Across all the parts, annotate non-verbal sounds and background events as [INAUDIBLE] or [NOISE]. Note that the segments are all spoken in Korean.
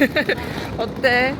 왜? [LAUGHS] 어때?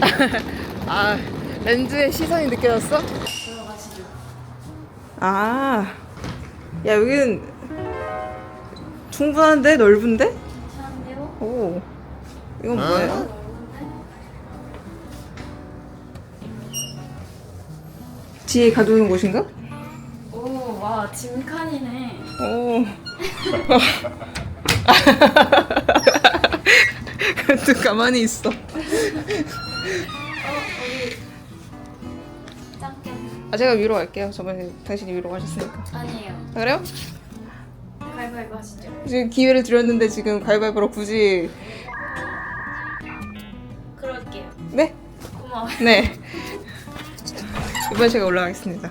[LAUGHS] 아 렌즈의 시선이 느껴졌어? 아, 야 여기는 충분한데 넓은데? 오, 이건 뭐예요? 뒤에 가두는 곳인가? 오, 와, 짐칸이네. 오. [LAUGHS] 또 가만히 있어. 짱깨. 아 제가 위로 갈게요. 저번에 당신이 위로 가셨으니까. 아니에요. 아, 그래요? 가위바위보 하시죠. 지금 기회를 드렸는데 지금 가위바위보로 굳이 그럴게요. 네? 고마워 요. 네. 이번 제가 올라가겠습니다.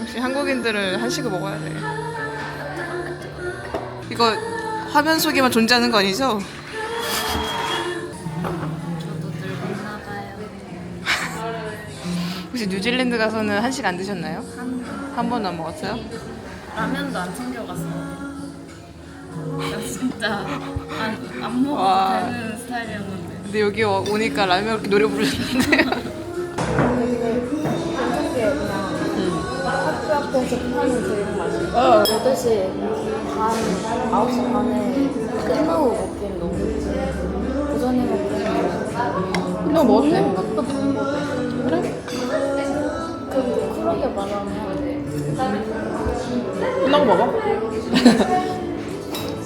역시 한국인들은 한식을 먹어야 돼. 이거 화면 속에만 존재하는 거 아니죠? 저도. 혹시 뉴질랜드 가서는 한식 안 드셨나요? 한 한 번도 안 먹었어요? 라면도 안 챙겨갔어. 나 진짜 안, 안 먹어도 와. 되는 스타일이었는데. 근데 여기 와- 오니까 라면 이렇게 노래 부르셨는데 학교 앞에서 파는 제육 맛있어. 어. 8시 반, 9시 반에 끝나고 먹기엔 너무 오전에 먹기엔 너 먹었네? 생각도 방법에 그래? 그 그러게 말하면 끝나고 먹어? [LAUGHS]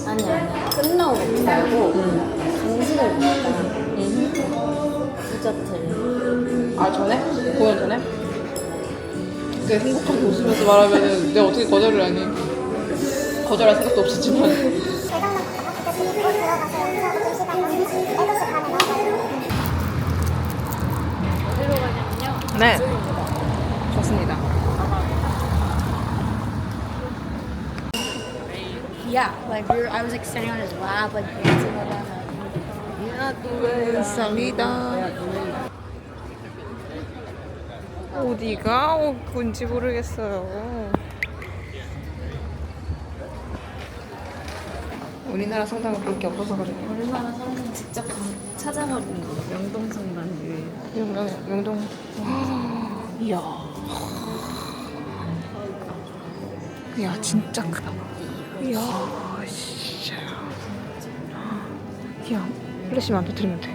아니 아니 끝나고 먹지 말고 간식을 먹자 디저트를 아 전에? 공연 전에? 되게 행복하게 웃으면서 말하면 내가 어떻게 거절을 하니 거절할 생각도 없었지만 어디로 가냐면요. 네 좋습니다 Yeah, like we were, I was like standing on his lap, like dancing with him. 감사합니다 어디가 온지 모르겠어요 우리나라 성당은 볼게 없어서 그래요. 우리나라 사람들 직접 가- 찾아버리는 거. 명동성당 유일. 명동 명동. 이야. 이야 진짜 크다. 이야. 진짜 이야 플래시만 터뜨리면 돼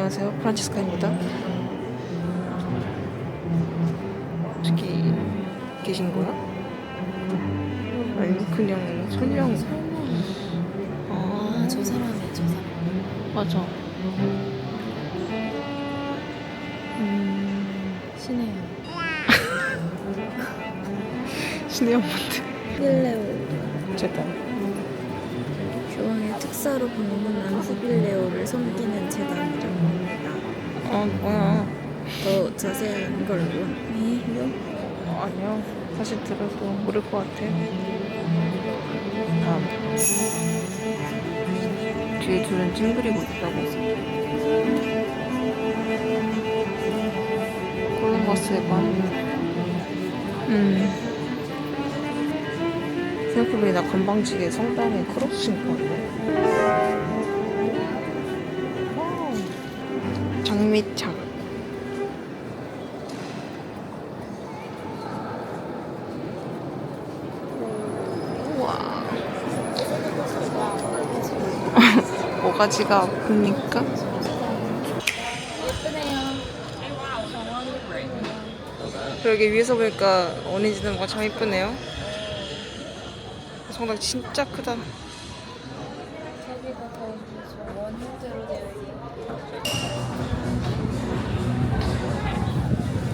안녕하세요 프란치스카입니다 저기 계신 거야? 아니 그냥 설명 아, 아, 저 사람이에요, 저 사람. 맞아 음... 신혜요. 신의 엄마한테 필레오. 제가 특사로 방문한 후빌레오를 섬기는 재단이라고 합니다. 아 뭐야 더 자세한 걸 원해요? 어, 아니요 사실 들어도 모를 것 같아 다음 뒤에 둘은 찡그리고 있다고 콜럼버스의 반 음. 생각해보니 나 건방지게 성당에 크로스 신고 왔네. 장미창 우와. [LAUGHS] 뭐가지가 아픕니까? 그러게 위에서 보니까 어린이집은 뭐가 참 이쁘네요. 성당 진짜 크다. 저기가 더 원형제로 되어 있어요.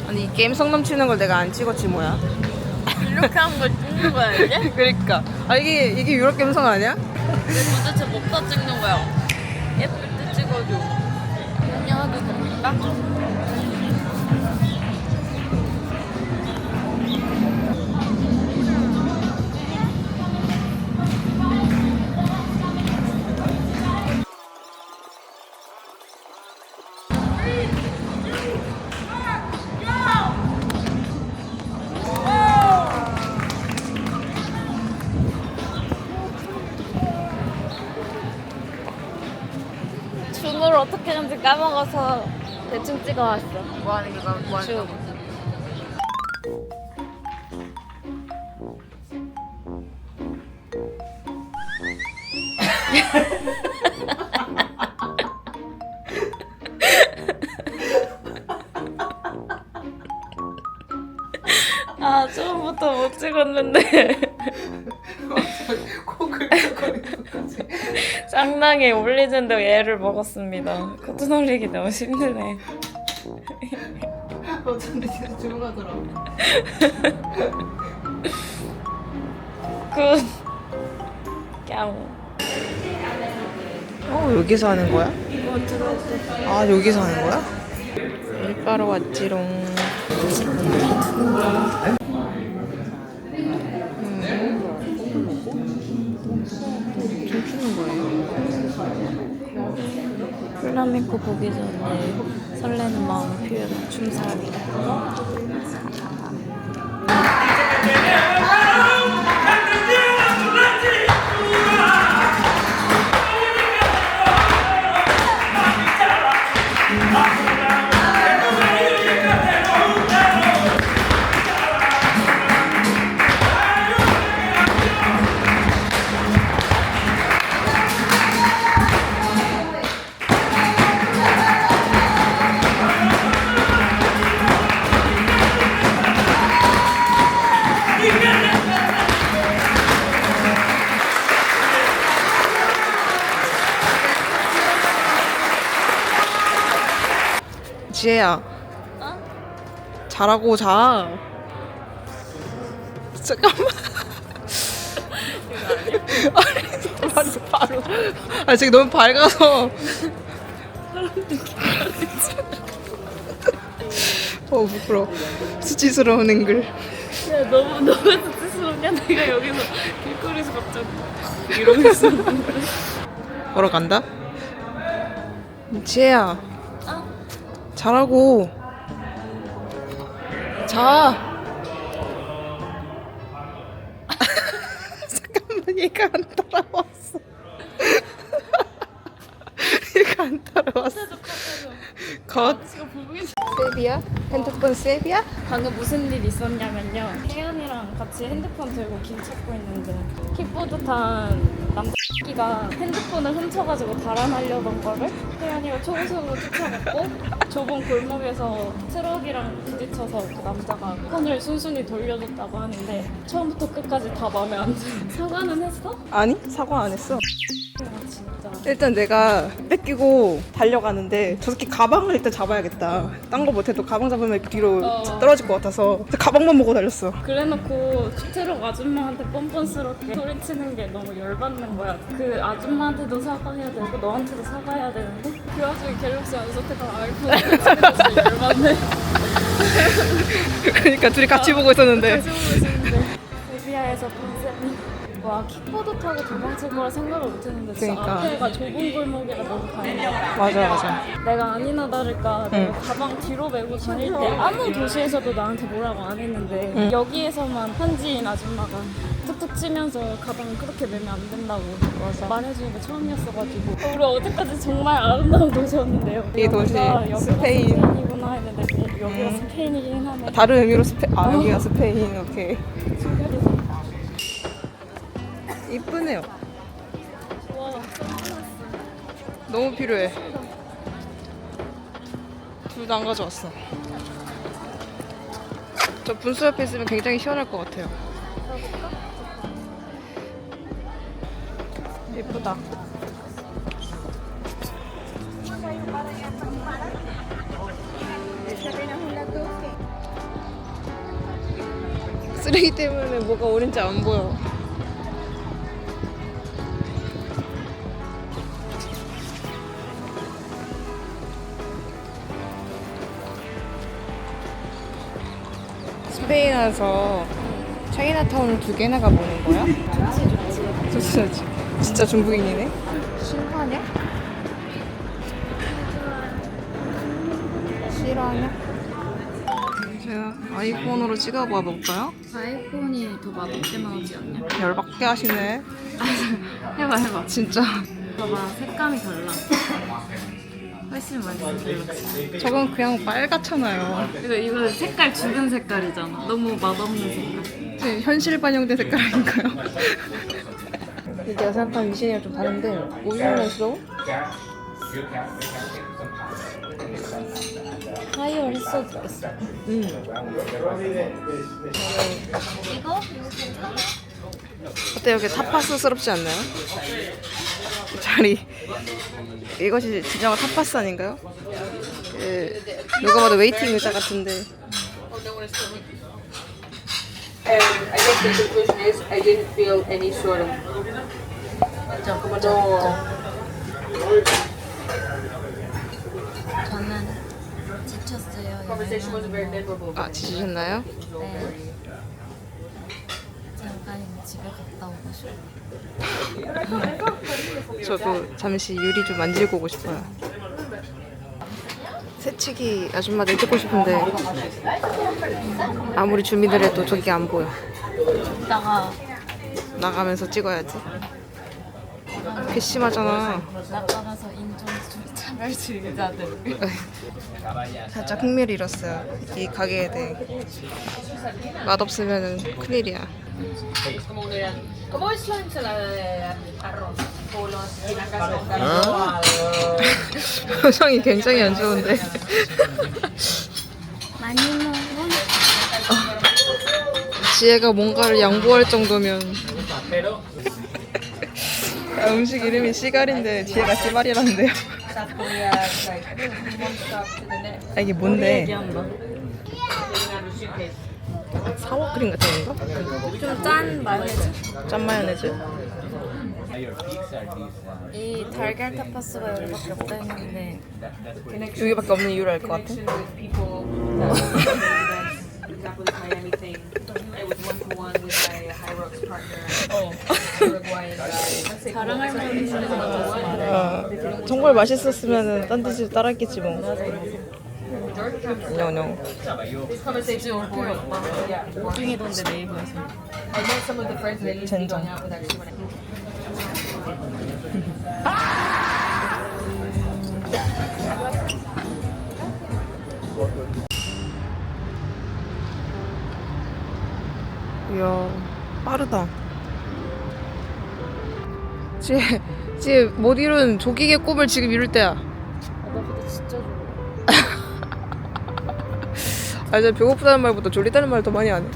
아니 이 게임성 넘치는 걸 내가 안 찍었지 뭐야? 이렇게 한 걸 찍는 거야, 이제? [LAUGHS] 그러니까 아 이게 이게 유럽 감성 아니야? 도대체 뭐다 찍는 거야? 예쁠 때 찍어줘. 안녕하도 됩니까? 까먹어서 대충 찍어왔어. 뭐 하는 게뭐 하는 줌. 거 [LAUGHS] 아 처음부터 못 찍었는데 쌍낭에 올리는데 얘를 먹었습니다. 코튼 올리기 너무 힘드네. 어쩐지 진짜 조용하더라. 굿. 깡. 어 여기서 하는 거야? 아 여기서 하는 거야? 일바로 왔지롱. 플라멩코 보기 전에 설레는 마음을 표현한 춤사위다. 지혜야. 잘하고 자. 잠깐만. 아니, 바로, 바로. 아, 지금 너무 밝아서. 어, 부끄러워. 수치스러운 앵글. 야 너무 너무 수치스럽냐 내가 여기서 길거리에서 갑자기 이러고 있어. 보러 간다? 지혜야. 잘하고. 자. [LAUGHS] 잠깐만, 얘가 안 따라왔어. [LAUGHS] 얘가 안 따라왔어. 컷. 세비야? 핸드폰 세비야? 방금 무슨 일 있었냐면요. 혜연이랑 같이 핸드폰 들고 길 찾고 있는데 킥보드 탄 남자끼가 핸드폰을 훔쳐가지고 달아나려던 거를 혜연이가 초고속으로 쫓아갔고 좁은 골목에서 트럭이랑 부딪혀서 그 남자가 폰을 순순히 돌려줬다고 하는데 처음부터 끝까지 다 마음에 안 들어. 사과는 했어? 아니, 사과 안 했어. 아 진짜. 일단 내가 뺏기고 달려가는데 저 새끼 가방을 일단 잡아야겠다. 딴 거 못해도 가방 잡으면 이렇게 뒤로 어. 떨어질 것 같아서 그래서 가방만 보고 달렸어. 그래놓고 트럭 아줌마한테 뻔뻔스럽게 소리치는 게 너무 열받는 거야. 그 아줌마한테도 사과해야 되고 너한테도 사과해야 되는데 그 와중에 갤럭시 안 선택한 아이폰을 열받네. 그러니까 둘이 같이 보고 있었는데 다시 보고 있는데 세비야에서 컨셉이 와 킥보드 타고 도망칠 거라 생각을 못했는데 진짜 그러니까. 앞에가 좁은 골목이라 너무 다행이야. 맞아 맞아. 내가 아니나 다를까 내가 가방 뒤로 메고 다닐 때 아무 도시에서도 나한테 뭐라고 안 했는데 여기에서만 현지인 아줌마가 툭툭 치면서 가방을 그렇게 메면 안 된다고 말해주는 게 처음이었어가지고 어, 우리 어제까지 정말 아름다운 도시였는데요 이 도시, 여기가, 스페인. 스페인이구나 했는데 어, 여기가 스페인이긴 하네 다른 의미로 스페 아 여기가 스페인 오케이. 이쁘네요. 와 너무 필요해. 둘 다 안 가져왔어. 저 분수 옆에 있으면 굉장히 시원할 것 같아요. 예쁘다. 쓰레기 때문에 뭐가 오른지 안 보여. 스페인에서 차이나타운 두 개나 가보는 거야? 좋지 좋지 좋지 진짜 중국인이네 신화냐? 실화냐? 제가 아이폰으로 찍어봐 볼까요? 아이폰이 더 맛없게 나오지 않냐? 열받게 하시네 해봐 해봐 진짜 봐봐 색감이 달라 훨씬 맛있어 갤럭시 저건 그냥 빨갛잖아요 이거 이거 색깔 죽은 색깔이잖아 너무 맛없는 색깔 제 현실 반영된 색깔 아닌가요? 내가 생각한 미신이랑 좀 다른데 우유면서 하이어 했어도 좋겠어 음. 이거? 어때 여기 타파스스럽지 않나요? 이 자리 이것이 진정한 타파스 아닌가요? 그 누가 봐도 웨이팅 의자 같은데 And I guess the conclusion is I didn't feel any sort of no. 저는 지쳤어요 Conversation wasn't very memorable. 아 지치셨나요? 네 집에 갔다 오고 싶어 저도 잠시 유리 좀 만지고 오고 싶어요. 새치기 아줌마들 찍고 싶은데 아무리 준비를 해도 저기 안 보여. 이따가 나가면서 찍어야지. 괘씸하잖아. 나가면서 인종 차별 주의자들 살짝 흥미를 잃었어요. 이 가게에 대해. 맛없으면 큰일이야. 표정이 굉장히 안 좋은데. 많이 먹어. 지혜가 뭔가를 양보할 정도면. 아, 음식 이름이 씨갈인데 지혜가 씨발이라는데요. South Korea, like, one stop to the next. 아, 이게 뭔데? 사워 크림 같은 건가? 좀 짠 마요네즈 짠 마요네즈? 이 달걀 타파스가 여기밖에 없다 했는데 여기밖에 없는 이유를 알 것 같아. Connection with people that for example, this Miami thing. It was one to one with my Hyrox partner, Uruguayan guy. 자랑할 만한 어, 정말 맛있었으면 딴 데서 따라했겠지 뭐. 네이버에서 used to 젠장. 이야 빠르다 지혜 지혜 못 이룬 조기의 꿈을 지금 이룰 때야. 나 근데 진짜 좋아. 아 진짜 배고프다는 말보다 졸리다는 말을 더 많이 하네.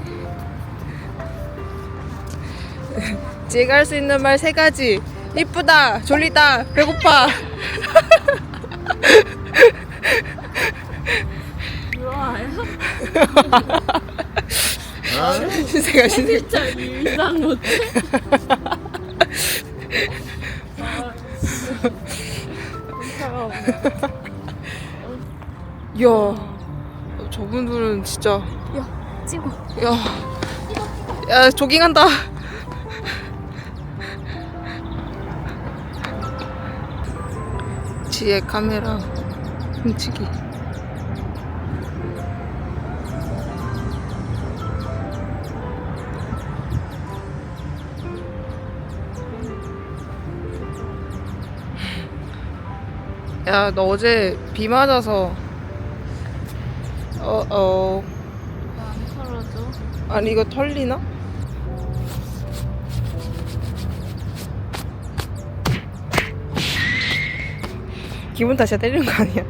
지혜가 할 수 있는 말 세 가지. 이쁘다 졸리다 배고파. 신세가 신세 [LAUGHS] 진짜 일상 못해 야 저분들은 진짜 야 찍어 야, 야 조깅한다. 지혜 카메라 훔치기. 야, 너 어제 비 맞아서. 어, 어. 안 털어줘? 아니 이거 털리나? 기분 탓이야 때리는 거 아니야?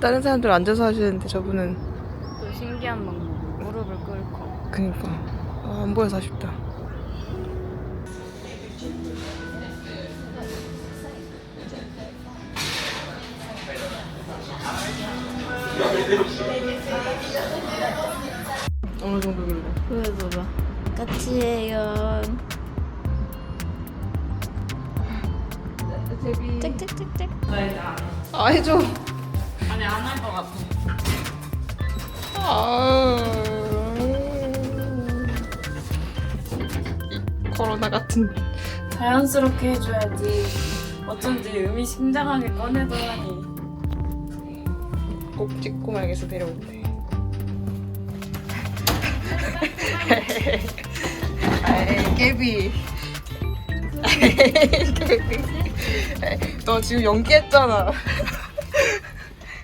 다른 사람들 앉아서 하시는데 저분은 또 신기한 방법. 무릎을 꿇고. 그니까. 아, 안 보여서 아쉽다 어느 정도길래? 보여줘봐 같이 해요 짹짹짹짹 아 해줘 아니 안 할 것 같아 아, 이 코로나 같은. 자연스럽게 해줘야지. 어쩐지 음이 심장하게 꺼내더라니. 꼭 찍고 말겠어 데려올때. 아이 깨비. 아이 [LAUGHS] 깨비. 너 지금 연기했잖아.